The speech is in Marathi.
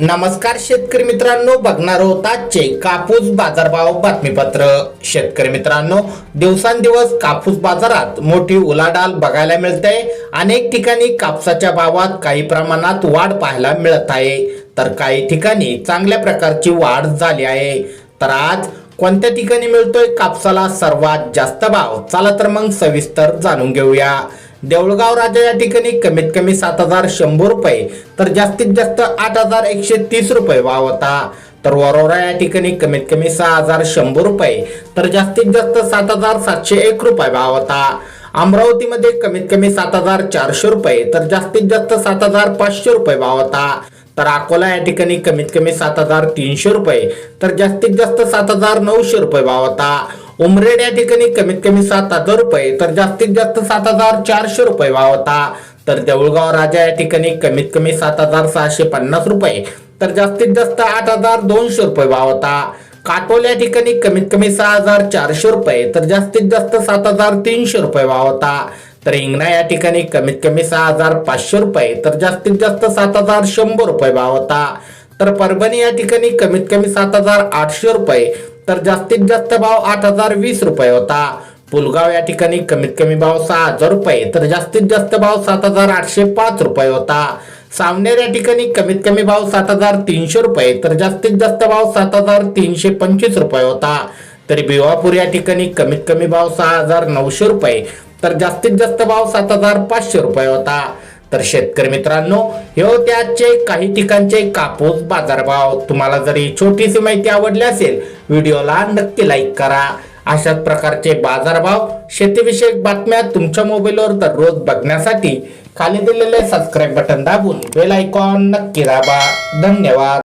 नमस्कार शेतकरी मित्रांनो बघणार आहोत आजचे कापूस बाजारभाव बातमीपत्र. शेतकरी मित्रांनो दिवसांदिवस कापूस बाजारात मोठी उलाढाल बघायला मिळते. अनेक ठिकाणी कापसाच्या भावात काही प्रमाणात वाढ पाहायला मिळत आहे. तर काही ठिकाणी चांगल्या प्रकारची वाढ झाली आहे. तर आज कोणत्या ठिकाणी मिळतोय कापसाला सर्वात जास्त भाव? चला तर मग सविस्तर जाणून घेऊया. देऊळगाव राजा या ठिकाणी कमीत कमी सात हजार शंभर रुपये तर जास्तीत जास्त आठ हजार एकशे तीस रुपये भाव होता तर वरोरा या ठिकाणी कमीत कमी सहा हजार शंभर रुपये तर जास्तीत जास्त सात हजार सातशे एक रुपये भाव होता अमरावतीमध्ये कमीत कमी सात हजार चारशे रुपये तर जास्तीत जास्त सात हजार पाचशे रुपये भाव होता तर अकोला या ठिकाणी कमीत कमी सात हजार तीनशे रुपये तर जास्तीत जास्त सात हजार नऊशे रुपये भाव होता उमरेड या ठिकाणी कमीत कमी सात हजार रुपये तर जास्तीत जास्त सात हजार चारशे रुपये भाव होता तर देऊळगाव राजा या ठिकाणी कमीत कमी सात हजार सहाशे पन्नास रुपये तर जास्तीत जास्त आठ हजार दोनशे रुपये भाव होता काटोल या ठिकाणी कमीत कमी सहा हजार चारशे रुपये तर जास्तीत जास्त सात हजार तीनशे रुपये भाव होता तर हिंगणा या ठिकाणी कमीत कमी सहा हजार पाचशे रुपये तर जास्तीत जास्त सात हजार शंभर रुपये भाव होता तर परभणी या ठिकाणी कमीत कमी सात हजार आठशे रुपये तर जास्तीत जास्त भाव आठ हजार वीस रुपये होता. पुलगाव या ठिकाणी कमीत कमी भाव सहा हजार रुपये तर जास्तीत जास्त भाव सात हजार आठशे पाच रुपये होता. सावनेर या ठिकाणी कमीत कमी भाव सात हजार तीनशे रुपये तर जास्तीत जास्त भाव सात हजार तीनशे पंचवीस रुपये होता. तरी भिवापूर या ठिकाणी कमीत कमी भाव सहा हजार नऊशे रुपये तर जास्तीत जास्त भाव सात हजार पाचशे रुपये होता. तर शेतकरी मित्रांनो हे होते आजचे काही ठिकाणचे कापूस बाजारभाव. तुम्हाला जरी छोटीशी माहिती आवडली असेल व्हिडिओला नक्की लाईक करा. अशाच प्रकारचे बाजारभाव शेतीविषयक बातम्या तुमच्या मोबाईलवर दररोज बघण्यासाठी खाली दिलेले सबस्क्राईब बटन दाबून बेल आयकॉन नक्की दाबा. धन्यवाद.